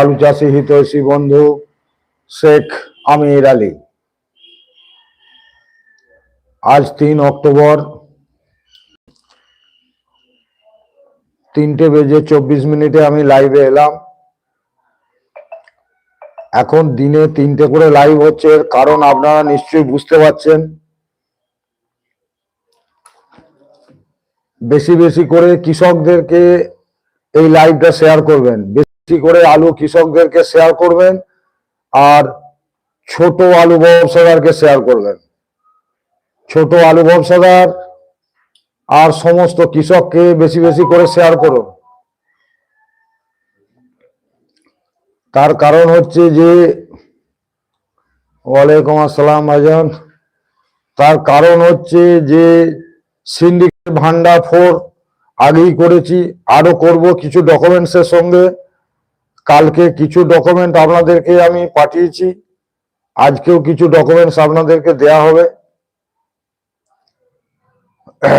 আলু চাষি হিতৈষী বন্ধু শেখ আমির আলী। আজ তিন অক্টোবর, তিনটে বেজে চব্বিশ মিনিটে আমি লাইভে এলাম। এখন দিনে তিনটে করে লাইভ হচ্ছে কারণ আপনারা নিশ্চয়ই বুঝতে পারছেন। বেশি বেশি করে কৃষকদেরকে এই লাইভটা শেয়ার করবেন। বেশি করে আলু কৃষকদেরকে শেয়ার করবেন আর ছোট আলু ব্যবসাদারকে শেয়ার করবেন। ছোট আলু ব্যবসাদার আর সমস্ত কৃষককে বেশি বেশি করে শেয়ার করুন। তার কারণ হচ্ছে যে, ওয়ালাইকুম আসসালাম ভাইজান। তার কারণ হচ্ছে যে সিন্ডিকেট ভান্ডার ফোর আগেই করেছি আরও করব কিছু ডকুমেন্টসের সঙ্গে। কালকে কিছু ডকুমেন্ট আপনাদেরকে আমি পাঠিয়েছি। আজকেও কিছু ডকুমেন্টস আপনাদেরকে দেয়া হবে।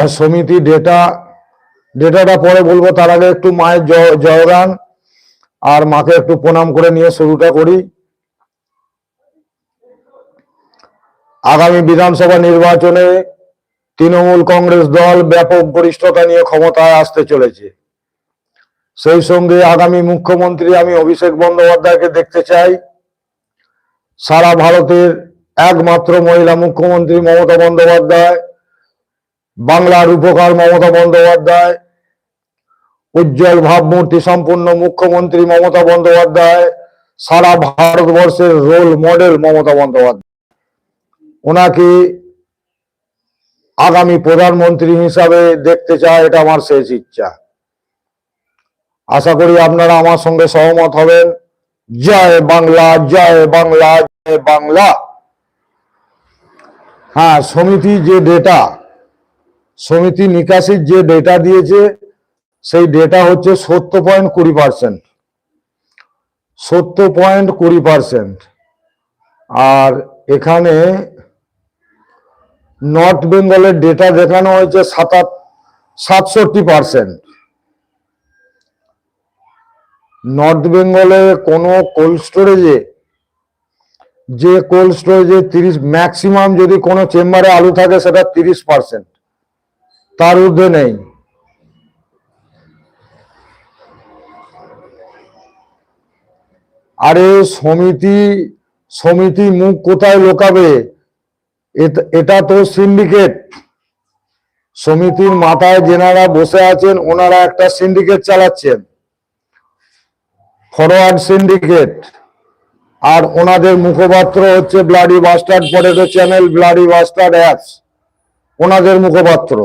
সমিতি ডেটা ডেটাটা পরে বলব, তার আগে একটু মায়ের জয়- জয়গান আর মাকে একটু প্রণাম করে নিয়ে শুরুটা করি। আগামী বিধানসভা নির্বাচনে তৃণমূল কংগ্রেস দল ব্যাপক গরিষ্ঠতা নিয়ে ক্ষমতায় আসতে চলেছে। সেই সঙ্গে আগামী মুখ্যমন্ত্রী আমি অভিষেক বন্দ্যোপাধ্যায়কে দেখতে চাই। সারা ভারতের একমাত্র মহিলা মুখ্যমন্ত্রী মমতা বন্দ্যোপাধ্যায়, বাংলার উপকার মমতা বন্দ্যোপাধ্যায়, উজ্জ্বল ভাবমূর্তি সম্পূর্ণ মুখ্যমন্ত্রী মমতা বন্দ্যোপাধ্যায়, সারা ভারতবর্ষের রোল মডেল মমতা বন্দ্যোপাধ্যায়। ওনাকে আগামী প্রধানমন্ত্রী হিসাবে দেখতে চায় এটা আমার শেষ ইচ্ছা। আশা করি আপনারা আমার সঙ্গে সহমত হবেন। জয় বাংলা জয় বাংলা জয় বাংলা। হ্যাঁ সমিতি যে ডেটা, সমিতি নিকাশির যে ডেটা দিয়েছে, সেই ডেটা হচ্ছে সত্তর পয়েন্ট কুড়ি পার্সেন্ট। সত্তর পয়েন্ট কুড়ি পার্সেন্ট। আর এখানে নর্থ বেঙ্গলের ডেটা দেখানো হয়েছে সাতাত সাতষট্টি পার্সেন্ট। নর্থ বেঙ্গলে কোনো কোল্ড স্টোরেজে যে কোল্ড স্টোরেজে তিরিশ ম্যাক্সিমাম যদি কোনো চেম্বারে আলু থাকে সেটা তিরিশ পার্সেন্ট তার ঊর্ধ্বে নেই। আরে সমিতি সমিতি মুখ কোথায় লোকাবে? এট- এটা তো সিন্ডিকেট সমিতির মাথায় যেনারা বসে আছেন, ওনারা একটা সিন্ডিকেট চালাচ্ছেন। Forward syndicate. আর ওনাদের মুখপাত্র হচ্ছে bloody bastard potato channel bloody bastard apps. ওনাদের মুখপাত্র।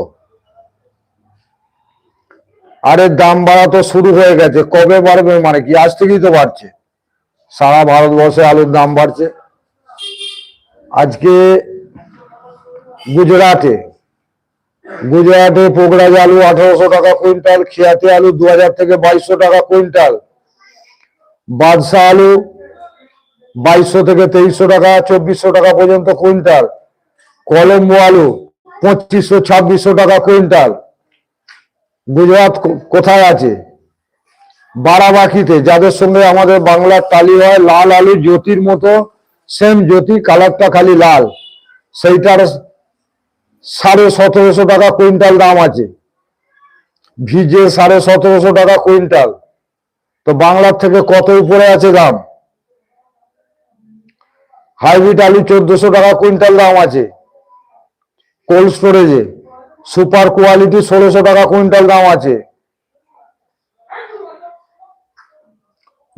আরে দাম বাড়া তো শুরু হয়ে গেছে, কবে বাড়বে মানে কি? আজ থেকেই তো বাড়ছে। সারা ভারতবর্ষে আলুর দাম বাড়ছে। আজকে গুজরাটে গুজরাটে পোগরাজ আলু আঠারোশো টাকা কুইন্টাল, খিয়াতে আলু দু হাজার থেকে বাইশশো টাকা কুইন্টাল। বাদশাহ আলু বাইশশো থেকে তেইশশো টাকা, চব্বিশশো টাকা পর্যন্ত কুইন্টাল। কলম্বো আলু পঁচিশশো, ছাব্বিশশো টাকা কুইন্টাল। গুজরাট কোথায় আছে? বারাবাকিতে, যাদের সঙ্গে আমাদের বাংলার টালি হয়, লাল আলু জ্যোতির মতো, সেম জ্যোতি, কালারটা খালি লাল। সেইটার সাড়ে সতেরোশো টাকা কুইন্টাল দাম আছে। ভিজে সাড়ে সতেরোশো টাকা কুইন্টাল। তো বাংলার থেকে কত উপরে আছে দাম? হাইব্রিড আলু চোদ্দশো টাকা কুইন্টাল দাম আছে। কোল্ড স্টোরেজে সুপার কোয়ালিটি ষোলোশো টাকা কুইন্টাল দাম আছে।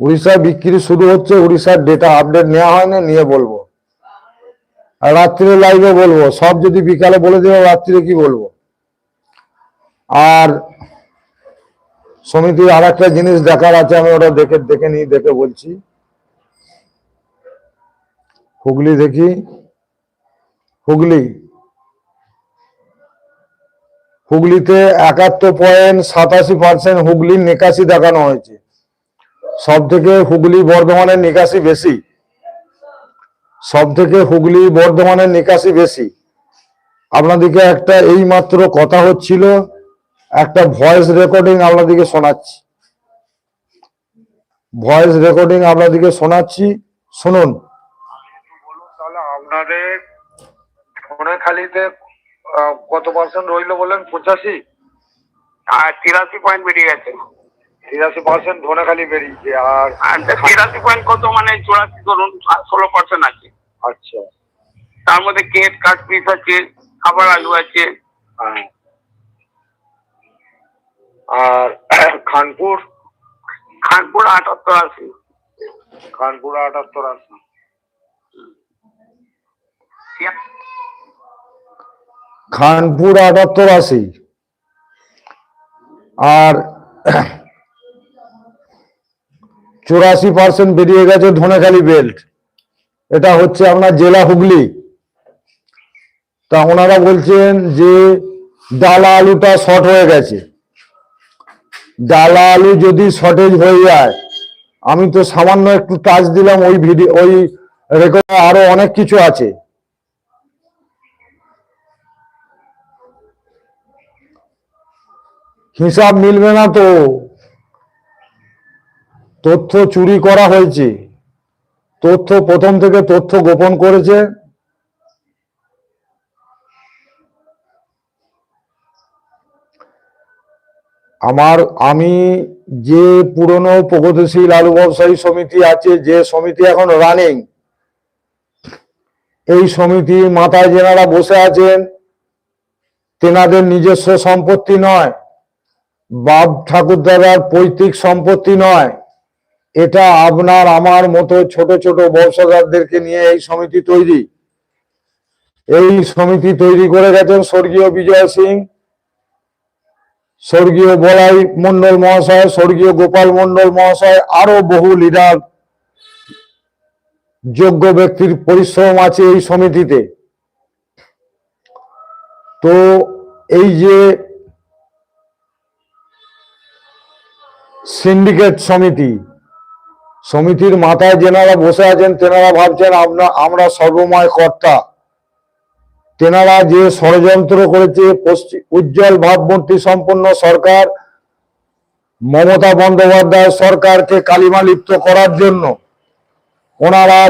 উড়িষ্যায় বিক্রি শুরু হচ্ছে, উড়িষ্যার ডেটা আপডেট নেওয়া হয়নি, নিয়ে বলব। আর রাত্রিরে লাইভে বলব, সব যদি বিকালে বলে দেবো রাত্রিরে কি বলব? আর সমিতির আর একটা জিনিস দেখার আছে, আমি ওটা দেখে দেখে নিই, দেখে বলছি। হুগলি দেখি। হুগলি। হুগলিতে একাত্তর পয়েন্ট সাতাশি পার্সেন্ট হুগলির নিকাশি দেখানো হয়েছে। সব থেকে হুগলি বর্ধমানের নিকাশি বেশি। সব থেকে হুগলি বর্ধমানের নিকাশি বেশি। আপনাদেরকে একটা এই মাত্র কথা হচ্ছিল একটা ভয়েস রেকর্ডিং আপনাদেরকে শোনাচ্ছি। ভয়েস রেকর্ডিং আপনাদেরকে শোনাচ্ছি। শুনুন। বলুন তাহলে আপনাদের সোনাখালিতে কত পার্সেন্ট রইল বললেন পঁচাশি? আর তিরাশি পয়েন্ট বেরিয়ে গেছে। তিরাশি পার্সেন্ট ধনেখালি বেরিয়েছে আর তিরাশি পয়েন্ট কত? মানে চুরাশি ধরুন ষোলো পার্সেন্ট আছে। আচ্ছা। তার মধ্যে কেট কাট পিস আছে খাবার আলু আছে। হ্যাঁ। আর খানপুর খানপুর আটাত্তর আশি। খানপুর আটাত্তর আশি। খানপুর আটাত্তর আশি। আর চুরাশি পার্সেন্ট বেরিয়ে গেছে ধনেখালি বেল্ট। এটা হচ্ছে আপনার জেলা হুগলি। তা ওনারা বলছেন যে ডালা আলুটা শর্ট হয়ে গেছে। ডালা আলু যদি শর্টেজ হয়ে যায়, আমি তো সামান্য একটু টাচ দিলাম ওই ভিডিও ওই রেকর্ডে আরও অনেক কিছু আছে। হিসাব মিলবে না তো। তথ্য চুরি করা হয়েছে। তথ্য প্রথম থেকে তথ্য গোপন করেছে। আমার, আমি যে পুরনো প্রগতিশীল আলু ব্যবসায়ী সমিতি আছে, যে সমিতি এখন রানিং এই সমিতি মাথায় যেনারা বসে আছেন, তেনাদের নিজস্ব সম্পত্তি নয়, বাপ ঠাকুরদাদার পৈতৃক সম্পত্তি নয়, এটা আপনার, আমার মতো ছোট ছোট ব্যবসাদারদেরকে নিয়ে এই সমিতি তৈরি। এই সমিতি তৈরি করে গেছেন স্বর্গীয় বিজয় সিং স্বর্গীয় বলাই মন্ডল মহাশয়, স্বর্গীয় গোপাল মন্ডল মহাশয়, আরও বহু লিডার যোগ্য ব্যক্তির পরিশ্রম আছে এই সমিতিতে। তো এই যে সিন্ডিকেট সমিতি, সমিতির মাথায় যেনারা বসে আছেন, তেনারা ভাবছেন আমরা সর্বময় কর্তা। তেনারা যে ষড়যন্ত্র করেছে উজ্জ্বল ভাবমূর্তি সম্পন্ন সরকার, মমতা বন্দ্যোপাধ্যায় সরকারকে কালিমা লিপ্ত করার জন্য, ওনারা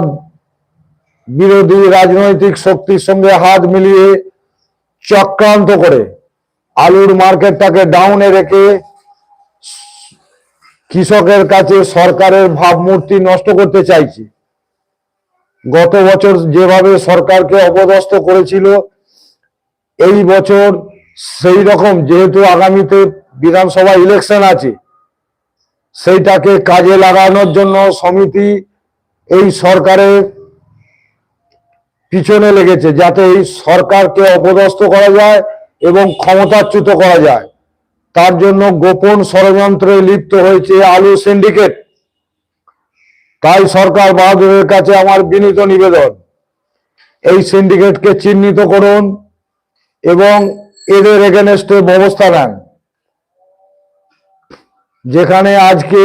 বিরোধী রাজনৈতিক শক্তির সঙ্গে হাত মিলিয়ে চক্রান্ত করে, আলুর মার্কেটটাকে ডাউনে রেখে কৃষকের কাছে সরকারের ভাবমূর্তি নষ্ট করতে চাইছে। গত বছর যেভাবে সরকারকে অপদস্থ করেছিল, এই বছর সেই রকম যেহেতু আগামীতে বিধানসভা ইলেকশন আছে, সেইটাকে কাজে লাগানোর জন্য সমিতি এই সরকারের পিছনে লেগেছে যাতে এই সরকারকে অপদস্থ করা যায় এবং ক্ষমতাচ্যুত করা যায়। তার জন্য গোপন ষড়যন্ত্রে লিপ্ত হয়েছে আলু সিন্ডিকেট তাই সরকার বাহাদুরের কাছে আমার বিনীত নিবেদন। এই সিন্ডিকেটকে চিহ্নিত করুন এবং এদের এগেনস্টে ব্যবস্থা নেন। যেখানে আজকে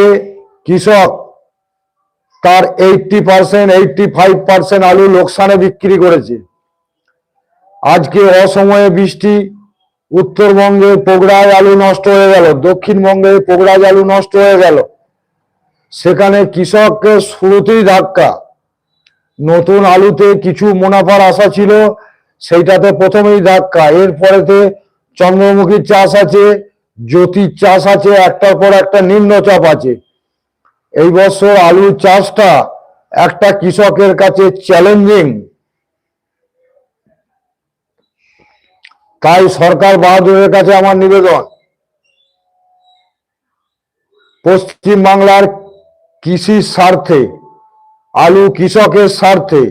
কৃষক তার eighty percent eighty five percent আলু লোকসানে বিক্রি করেছে। আজকে অসময়ে বৃষ্টি, উত্তরবঙ্গে পোগড়ায় আলু নষ্ট হয়ে গেল, দক্ষিণবঙ্গে পোগড়ায় আলু নষ্ট হয়ে গেল। সেখানে কৃষককে শুরুতেই ধাক্কা। নতুন আলুতে কিছু মুনাফার আশা ছিল, সেইটাতে প্রথমেই ধাক্কা। এরপরেতে চন্দ্রমুখীর চাষ আছে, জ্যোতির চাষ আছে, একটার পর একটা নিম্নচাপ আছে। এই বছর আলুর চাষটা একটা কৃষকের কাছে চ্যালেঞ্জিং তাই সরকার বাহাদুরের কাছে আমার নিবেদন। পশ্চিম বাংলার কৃষির স্বার্থে, আলু কৃষকের স্বার্থে,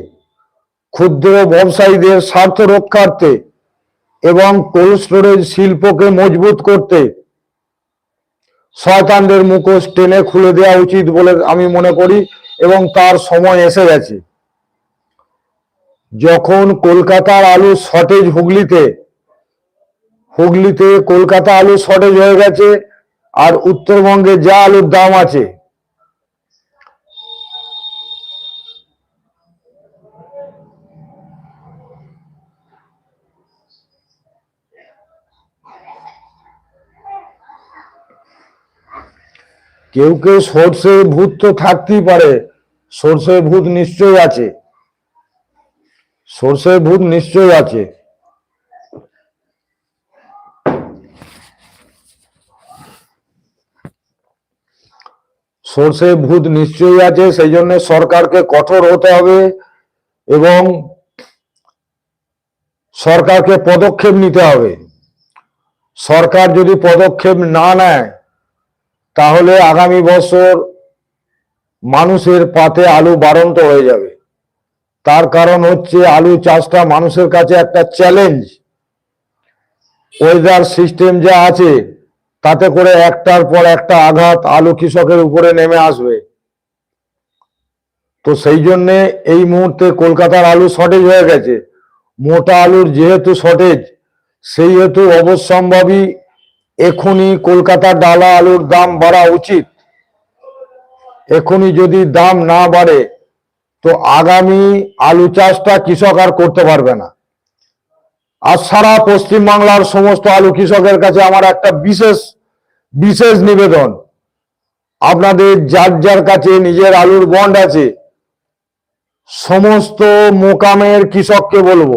ক্ষুদ্র ব্যবসায়ীদের স্বার্থ রক্ষার্থে এবং কোল্ড স্টোরেজ শিল্পকে মজবুত করতে শয়তানদের মুখোশ টেনে খুলে দেওয়া উচিত বলে আমি মনে করি এবং তার সময় এসে গেছে। যখন কলকাতার আলু শর্টেজ হুগলিতে হুগলিতে কলকাতা আলু শর্টেজ হয়ে গেছে আর উত্তরবঙ্গে যা আলুর দাম আছে কেউ কেউ সর্ষে ভূত তো থাকতেই পারে। সর্ষে ভূত নিশ্চয়ই আছে। সর্ষে ভূত নিশ্চয়ই আছে। সর্ষে ভূত নিশ্চয়ই আছে, সেই জন্য সরকারকে কঠোর হতে হবে এবং সরকারকে পদক্ষেপ নিতে হবে। সরকার যদি পদক্ষেপ না নেয় তাহলে আগামী বছর মানুষের পাতে আলু বাড়ন্ত হয়ে যাবে। তার কারণ হচ্ছে আলু চাষটা মানুষের কাছে একটা চ্যালেঞ্জ ওয়েদার সিস্টেম যা আছে, তাতে করে একটার পর একটা আঘাত আলু কৃষকের উপরে নেমে আসবে। তো সেই জন্যে এই মুহূর্তে কলকাতার আলু শর্টেজ হয়ে গেছে। মোটা আলুর যেহেতু শর্টেজ সেই হেতু অবশ্যম্ভাবী এখনই কলকাতার ডালা আলুর দাম বাড়া উচিত। এখনই যদি দাম না বাড়ে, তো আগামী আলু চাষটা কৃষক আর করতে পারবে না। আর সারা পশ্চিমবাংলার সমস্ত আলু কৃষকের কাছে আমার একটা বিশেষ বিশেষ নিবেদন। আপনাদের যার যার কাছে নিজের আলুর বন্ড আছে, সমস্ত মোকামের কৃষককে বলব।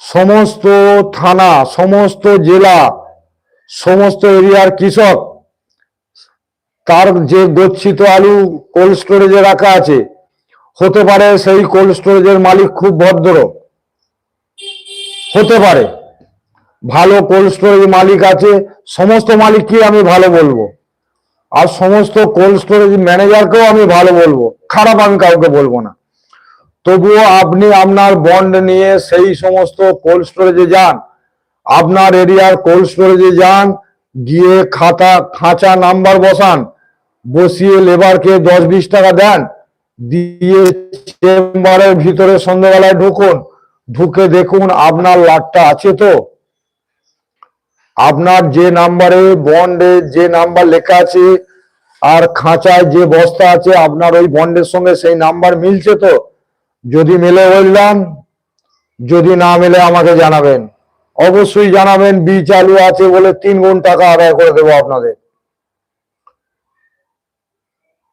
সমস্ত থানা, সমস্ত জেলা সমস্ত এরিয়ার কৃষক, তার যে গচ্ছিত আলু কোল্ড স্টোরেজে রাখা আছে, হতে পারে সেই কোল্ড স্টোরেজের মালিক খুব ভদ্র। হতে পারে, ভালো কোল্ড স্টোরেজ মালিক আছে, সমস্ত মালিককে আমি ভালো বলব। আর সমস্ত কোল্ড স্টোরেজ ম্যানেজারকেও আমি ভালো বলব, খারাপ আমি কাউকে বলব না। তবুও আপনি আপনার বন্ড নিয়ে সেই সমস্ত কোল্ড স্টোরেজে যান আপনার এরিয়ার কোল্ড স্টোরেজে যান, গিয়ে খাতা, খাঁচা নাম্বার বসান, বসিয়ে লেবারকে দশ বিশ টাকা দেন, দিয়ে চেম্বারের ভিতরে সন্ধ্যাবেলায় ঢুকুন, ঢুকে দেখুন আপনার লাটটা আছে তো। আপনার যে নাম্বারে বন্ডে যে নাম্বার লেখা আছে, আর খাঁচায় যে বস্তা আছে, আপনার ওই বন্ডের সঙ্গে সেই নাম্বার মিলছে তো? যদি মেলে বললাম, যদি না মেলে আমাকে জানাবেন। অবশ্যই জানাবেন, বি চালু আছে বলে তিন গুণ টাকা আদায় করে দেবো আপনাদের।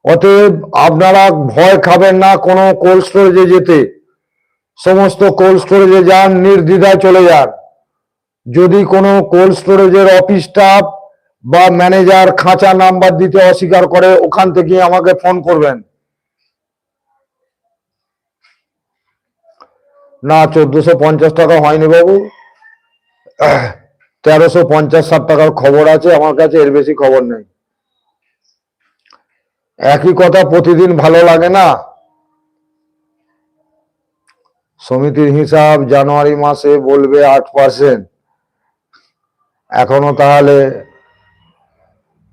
অতএব আপনারা ভয় খাবেন না, কোনো কোল্ড স্টোরেজে যেতে। সমস্ত কোল্ড স্টোরেজে যান, নির্দ্বিধায় চলে যান। যদি কোনো কোল্ড স্টোরেজের অফিস স্টাফ বা ম্যানেজার খাঁচা নাম্বার দিতে অস্বীকার করে, ওখান থেকে আমাকে ফোন করবেন। না, চোদ্দশো পঞ্চাশ টাকা হয়নি বাবু। তেরোশো পঞ্চাশ ষাট টাকার খবর আছে, আমার কাছে এর বেশি খবর নেই। একই কথা, প্রতিদিন ভালো লাগে না? সমিতির হিসাব জানুয়ারি মাসে বলবে আট পার্সেন্ট এখনও তাহলে,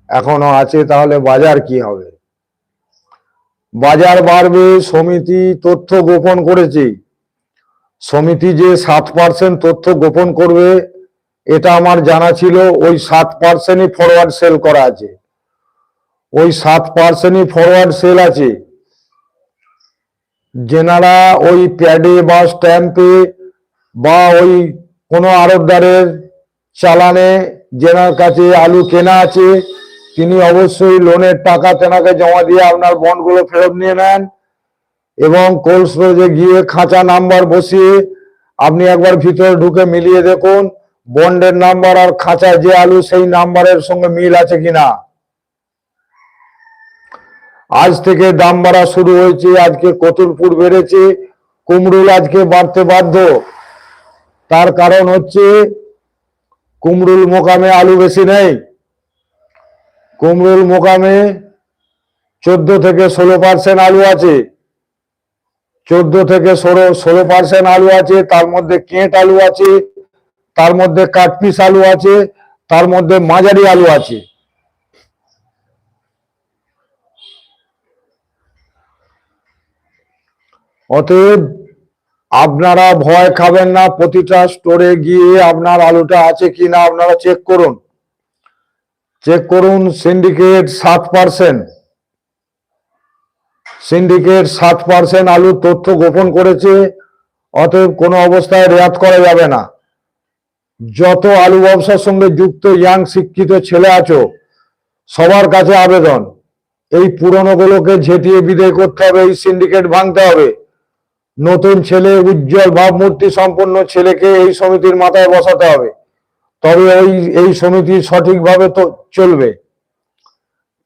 এখনও আছে, তাহলে বাজার কি হবে? বাজার বাড়বে, সমিতি তথ্য গোপন করেছে। সমিতি যে সাত পার্সেন্ট তথ্য গোপন করবে এটা আমার জানা ছিল, ওই সাত পার্সেন্টই ফরওয়ার্ড সেল করা আছে। ওই সাত পার্সেন্টই ফরওয়ার্ড সেল আছে। যেনারা ওই প্যাডে বা স্ট্যাম্পে বা ওই কোনো আড়তদারের চালানে যেনার কাছে আলু কেনা আছে, তিনি অবশ্যই লোনের টাকা তেনাকে জমা দিয়ে আপনার বন্ডগুলো ফেরত নিয়ে নেন এবং কোল্ড স্টোরেজে গিয়ে খাঁচা নাম্বার বসিয়ে আপনি একবার ভিতরে ঢুকে মিলিয়ে দেখুন। বন্ডের নাম্বার আর খাঁচায় যে আলু, সেই নাম্বারের সঙ্গে মিল আছে কিনা? আজ থেকে দাম বাড়া শুরু হয়েছে, আজকে কতুলপুর বেড়েছে, কুমড়ুল আজকে বাড়তে বাধ্য। তার কারণ হচ্ছে কুমরুল মোকামে আলু বেশি নেই। কুমরুল মোকামে চোদ্দ থেকে ষোলো পার্সেন্ট আলু আছে। চোদ্দ থেকে ষোলো ষোলো পার্সেন্ট আলু আছে, তার মধ্যে কেঁট আলু আছে তার মধ্যে কাটপিস আলু আছে, তার মধ্যে মাঝারি আলু আছে। অতএব আপনারা ভয় খাবেন না, প্রতিটা স্টোরে গিয়ে আপনার আলুটা আছে কি না আপনারা চেক করুন। চেক করুন সিন্ডিকেট সাত পার্সেন্ট সিন্ডিকেট সাত পার্সেন্ট আলুর তথ্য গোপন করেছে, অতএব কোনো অবস্থায় রেয়াত করা যাবে না। যত আলু ব্যবসার সঙ্গে যুক্ত ইয়াং শিক্ষিত ছেলে আছো, সবার কাছে আবেদন, এই পুরনোগুলোকে ঝেঁটিয়ে বিদায় করতে হবে, এই সিন্ডিকেট ভাঙতে হবে। নতুন ছেলে, উজ্জ্বল ভাবমূর্তি সম্পন্ন ছেলেকে এই সমিতির মাথায় বসাতে হবে। তবে ওই এই সমিতি সঠিকভাবে তো চলবে।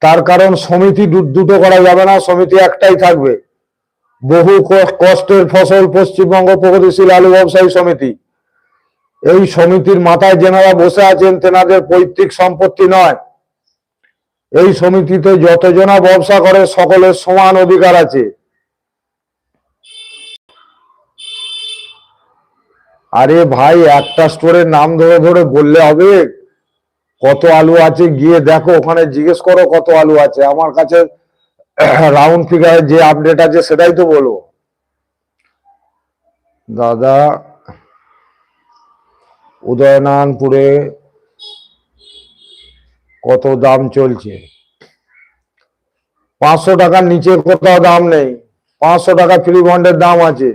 তার কারণ সমিতি দুটো করা যাবে না, সমিতি একটাই থাকবে। বহু কষ্টের ফসল পশ্চিমবঙ্গ প্রগতিশীল আলু ব্যবসায়ী সমিতি। এই সমিতির মাথায় যেনারা বসে আছেন তেনাদের পৈতৃক সম্পত্তি নয়। এই সমিতিতে যতজনা ব্যবসা করে, সকলের সমান অধিকার আছে। আরে ভাই, একটা স্টোরের নাম ধরে ধরে বললে হবে। কত আলু আছে গিয়ে দেখো, ওখানে জিজ্ঞেস করো কত আলু আছে। আমার কাছে রাউন্ড ফিগারে যে আপডেট আছে, সেটাই তো বলব। দাদা উদয়নারায়ণপুরে কত দাম চলছে? পাঁচশো টাকার নিচে কোথাও দাম নেই। পাঁচশো টাকা ফ্রি বন্ডের দাম আছে।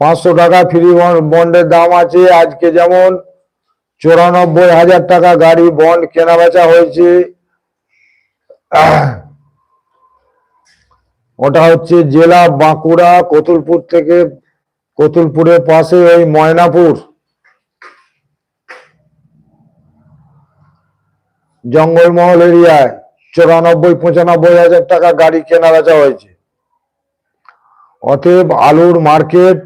পাঁচশো টাকা ফ্রি বন্ডের দাম আছে। আজকে যেমন চুরানব্বই হাজার টাকা গাড়ি বন্ড কেনা বেচা হয়েছে। ওটা হচ্ছে জেলা বাঁকুড়া কতুলপুর থেকে কতুলপুরের পাশে ওই ময়নাপুর। জঙ্গলমহল এরিয়ায় চুরানব্বই, পঁচানব্বই হাজার টাকা গাড়ি কেনা বেচা হয়েছে। অতএব আলুর মার্কেট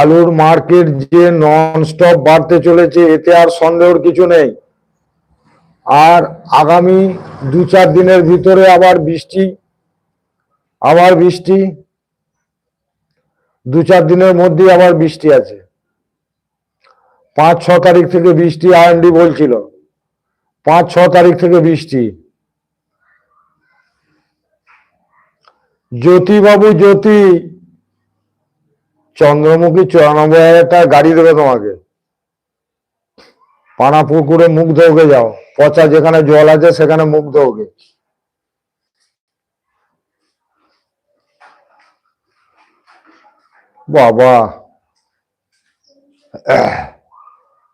আলুর মার্কেট যে নন স্টপ বাড়তে চলেছে, এতে আর সন্দেহর কিছু নেই। আর আগামী দু চার দিনের ভিতরে আবার বৃষ্টি আবার বৃষ্টি দু চার দিনের মধ্যেই আবার বৃষ্টি আছে। পাঁচ ছ তারিখ থেকে বৃষ্টি আরএনডি বলছিল। পাঁচ ছ তারিখ থেকে বৃষ্টি। জ্যোতিবাবু, জ্যোতি চন্দ্রমুখী চুরানব্বই হাজার টাকা গাড়ি দেবে তোমাকে। পানা পুকুরে মুখ ধোকে যাও। পচা যেখানে জল আছে সেখানে মুখ ধোকে। বাবা।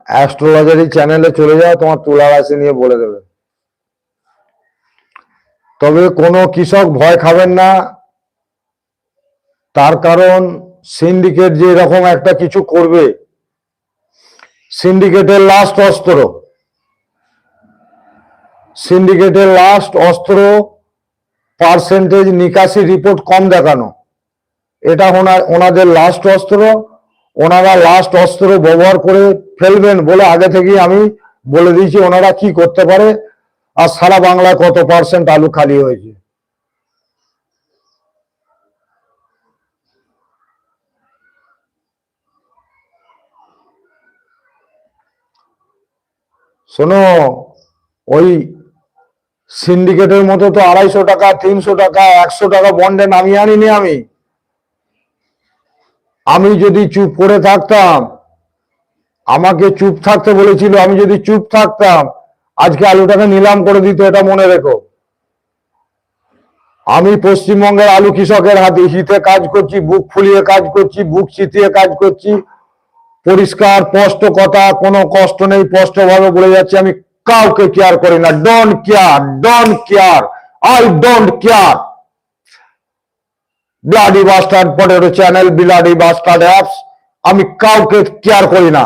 অ্যাস্ট্রোলজারি চ্যানেলে চলে যাও, তোমার তুলা রাশি নিয়ে বলে দেবে। তবে কোনো কৃষক ভয় খাবেন না। তার কারণ সিন্ডিকেট যে এরকম একটা কিছু করবে, সিন্ডিকেটের লাস্ট অস্ত্র। সিন্ডিকেটের লাস্ট অস্ত্র পার্সেন্টেজ নিকাশি রিপোর্ট কম দেখানো। এটা ওনা- ওনাদের লাস্ট অস্ত্র, ওনারা লাস্ট অস্ত্র ব্যবহার করে ফেলবেন বলে আগে থেকেই আমি বলে দিয়েছি, ওনারা কি করতে পারে? আর সারা বাংলায় কত পার্সেন্ট আলু খালি হয়েছে? শোনো, ওই সিন্ডিকেটের মতো তো আড়াইশো টাকা, তিনশো টাকা, একশো টাকা বন্ডে নামিয়ে আনিনি আমি। আমি যদি চুপ করে থাকতাম, আমাকে চুপ থাকতে বলেছিল, আমি যদি চুপ থাকতাম, আজকে আলুটাকে নিলাম করে দিত, এটা মনে রেখো। আমি পশ্চিমবঙ্গের আলু কৃষকের হাতে, হিতে কাজ করছি, বুক ফুলিয়ে কাজ করছি, বুক চিতিয়ে কাজ করছি পরিষ্কার, স্পষ্ট কথা, কোনো কষ্ট নেই স্পষ্ট ভাবে বলে যাচ্ছি, আমি কাউকে কেয়ার করি না। Don't care don't care I don't care bloody bastard potato channel bloody bastard apps আমি কাউকে কেয়ার করি না।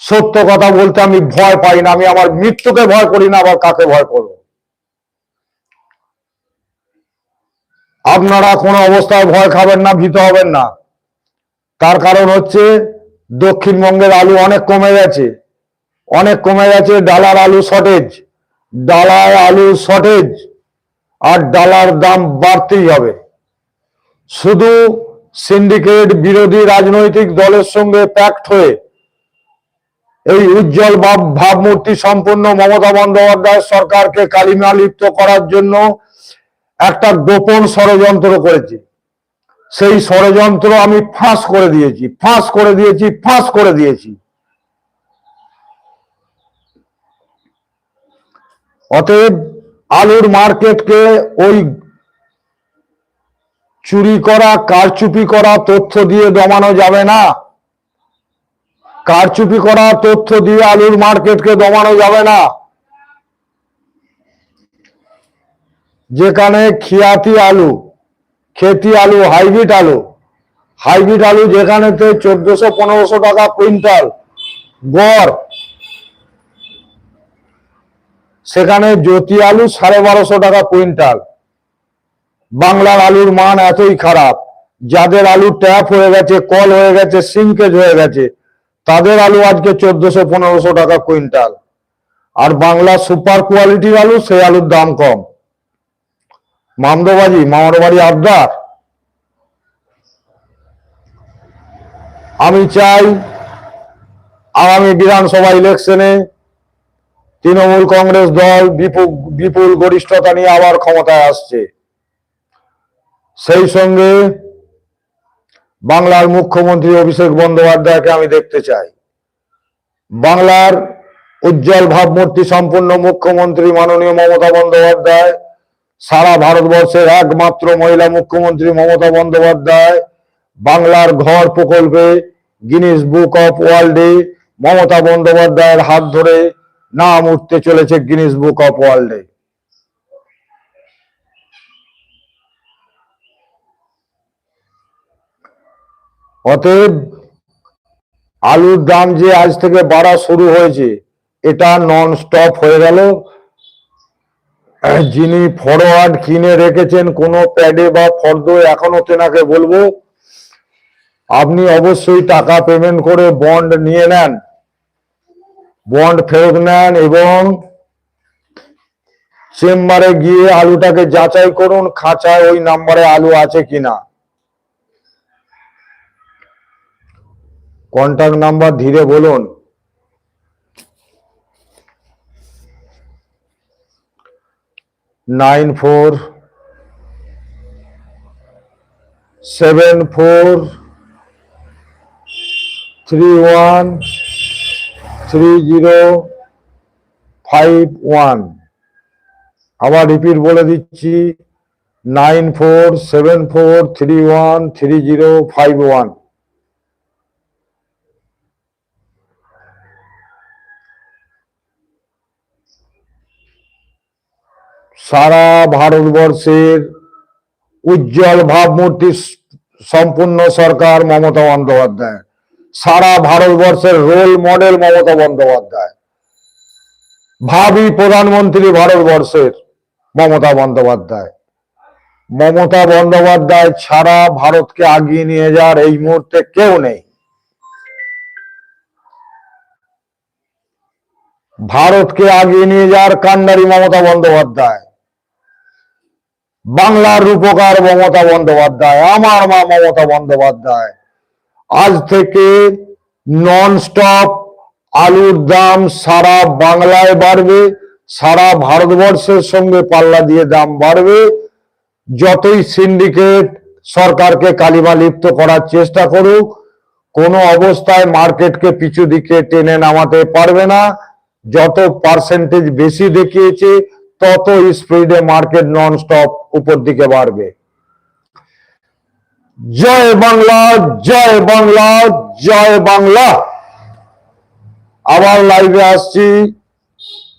সত্য কথা বলতে আমি ভয় পাই না, আমি আমার মৃত্যুকে ভয় করি না, আবার কাকে ভয় করব? আপনারা কোনো অবস্থায় ভয় খাবেন না, ভীত হবেন না। তার কারণ হচ্ছে দক্ষিণবঙ্গের আলু অনেক কমে গেছে। অনেক কমে গেছে, ডালার আলু শর্টেজ ডালার আলু শর্টেজ আর ডালার দাম বাড়তেই হবে। শুধু সিন্ডিকেট বিরোধী রাজনৈতিক দলের সঙ্গে প্যাক্ট হয়ে এই উজ্জ্বল ভাব, ভাবমূর্তি সম্পন্ন মমতা বন্দ্যোপাধ্যায় সরকারকে কালিমা লিপ্ত করার জন্য একটা গোপন ষড়যন্ত্র করেছে। সেই ষড়যন্ত্র আমি ফাঁস করে দিয়েছি, ফাঁস করে দিয়েছি, ফাঁস করে দিয়েছি। অতএব আলুর মার্কেটকে ওই চুরি করা, কারচুপি করা, তথ্য দিয়ে দমানো যাবে না। কারচুপি করা, তথ্য দিয়ে আলুর মার্কেটকে দমানো যাবে না। যেখানে খিয়াতি আলু খেতি আলু, হাইব্রিড আলু। হাইব্রিড আলু যেখানেতে চোদ্দশো পনেরোশো টাকা কুইন্টাল গড়, সেখানে জ্যোতি আলু সাড়ে বারোশো টাকা কুইন্টাল। বাংলার আলুর মান এতই খারাপ, যাদের আলু ট্যাপ হয়ে গেছে, কল হয়ে গেছে, সিঙ্কেজ হয়ে গেছে, তাদের আলু আজকে চোদ্দশো পনেরোশো টাকা কুইন্টাল। আর বাংলা সুপার কোয়ালিটির আলু, সেই আলুর দাম কম। মামদবাজি মামার বাড়ি আবদার। আমি চাই আগামী বিধানসভা ইলেকশনে তৃণমূল কংগ্রেস দল বিপুল বিপুল গরিষ্ঠতা নিয়ে আবার ক্ষমতায় আসছে। সেই সঙ্গে বাংলার মুখ্যমন্ত্রী অভিষেক বন্দ্যোপাধ্যায়কে আমি দেখতে চাই। বাংলার উজ্জ্বল ভাবমূর্তি সম্পন্ন মুখ্যমন্ত্রী মাননীয় মমতা বন্দ্যোপাধ্যায় সারা ভারতবর্ষের একমাত্র মহিলা মুখ্যমন্ত্রী মমতা বন্দ্যোপাধ্যায় বাংলার ঘর প্রকল্পে গিনিস বুক অফ ওয়ার্ল্ডে মমতা বন্দ্যোপাধ্যায়ের হাত ধরে নাম উঠতে চলেছে গিনিস বুক অফ ওয়ার্ল্ডে। অতএব আলুর দাম যে আজ থেকে বাড়া শুরু হয়েছে, এটা নন স্টপ হয়ে গেল। যিনি ফরওয়ার্ড কিনে রেখেছেন, কোনো প্যাডে বা ফর্দ এখনও তেনাকে বলব, আপনি অবশ্যই টাকা পেমেন্ট করে বন্ড নিয়ে নেন। বন্ড ফেরত নেন এবং চেম্বারে গিয়ে আলুটাকে যাচাই করুন, খাঁচায় ওই নাম্বারে আলু আছে কিনা। কন্টাক্ট নাম্বার ধীরে বলুন। Nine four seven four three one three zero five one. আবার রিপিট বলে দিচ্ছি, nine four seven four three one three zero five one. সারা ভারতবর্ষের উজ্জ্বল ভাবমূর্তি সম্পূর্ণ সরকার মমতা বন্দ্যোপাধ্যায়। সারা ভারতবর্ষের রোল মডেল মমতা বন্দ্যোপাধ্যায়। ভাবি প্রধানমন্ত্রী ভারতবর্ষের মমতা বন্দ্যোপাধ্যায়। মমতা বন্দ্যোপাধ্যায় ছাড়া ভারতকে আগিয়ে নিয়ে যাওয়ার এই মুহূর্তে কেউ নেই। ভারতকে আগিয়ে নিয়ে যাওয়ার কান্ডারি মমতা বন্দ্যোপাধ্যায়। বাংলার রূপকার মমতা বন্দ্যোপাধ্যায়, আমার মা মমতা বন্দ্যোপাধ্যায়। আজ থেকে নন স্টপ আলুর দাম সারা বাংলায় বাড়বে, সারা ভারতবর্ষের সঙ্গে পাল্লা দিয়ে দাম বাড়বে। যতই সিন্ডিকেট সরকারকে কালিমা লিপ্ত করার চেষ্টা করুক, কোনো অবস্থায় মার্কেটকে পিছু দিকে টেনে নামাতে পারবে না। যত পার্সেন্টেজ বেশি দেখিয়েছে তত স্পিডে মার্কেট নন স্টপ উপর দিকে বাড়বে। জয় বাংলা জয় বাংলা জয় বাংলা। আবার লাইভে আসছি।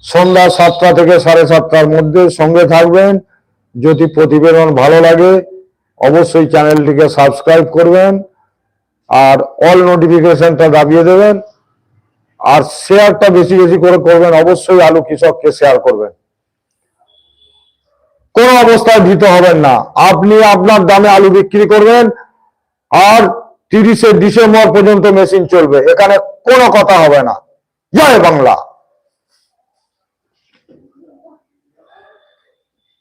সন্ধ্যা সাতটা থেকে সাড়ে সাতটার মধ্যে সঙ্গে থাকবেন। যদি প্রতিবেদন ভালো লাগে, অবশ্যই চ্যানেলটিকে সাবস্ক্রাইব করবেন আর অল নোটিফিকেশনটা দাবিয়ে দেবেন। আর শেয়ারটা বেশি বেশি করে করবেন, অবশ্যই আলু কৃষককে শেয়ার করবেন। কোনো অবস্থায় ভীত হবেন না। আপনি আপনার দামে আলু বিক্রি করবেন আর তিরিশে ডিসেম্বর পর্যন্ত মেশিন চলবে। এখানে কোনো কথা হবে না। জয় বাংলা।